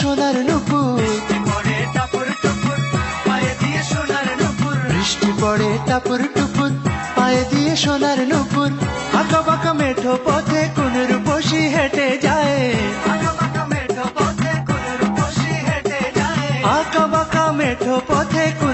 সোনার নুপুর। বৃষ্টি পড়ে টাপুর টুপুর, পায়ে দিয়ে সোনার নুপুর। আঁকা বাঁকা মেঠো পথে কোন রূপসী হেঁটে যায়। আঁকা বাঁকা মেঠো পথে কোন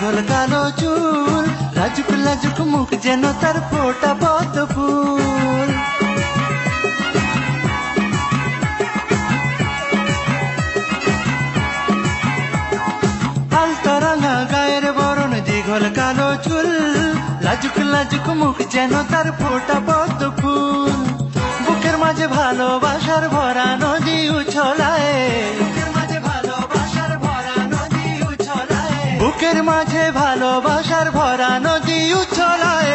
বরণ দীঘল কালো চুল লাজুক লাজুক মুখ যেন তার ফোটা পদ্ম ফুল আলতা রাঙা গায়ের বরণ দীঘল কালো চুল লাজুক লাজুক মুখ যেন তার ফোটা পদ্ম ফুল বুকের মাঝে ভালোবাসার ভরা নদী উছলায়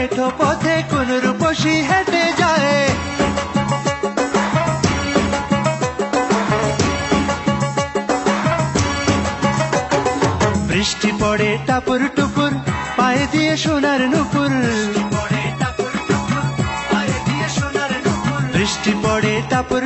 মেঠো পথে কোন রূপসী হেঁটে যায়। বৃষ্টি পড়ে টাপুর টুপুর পায়ে দিয়ে সোনার নুপুর। পরে টাপুর টুপুর পায়ে দিয়ে সোনার নুপুর। বৃষ্টি পড়ে টাপুর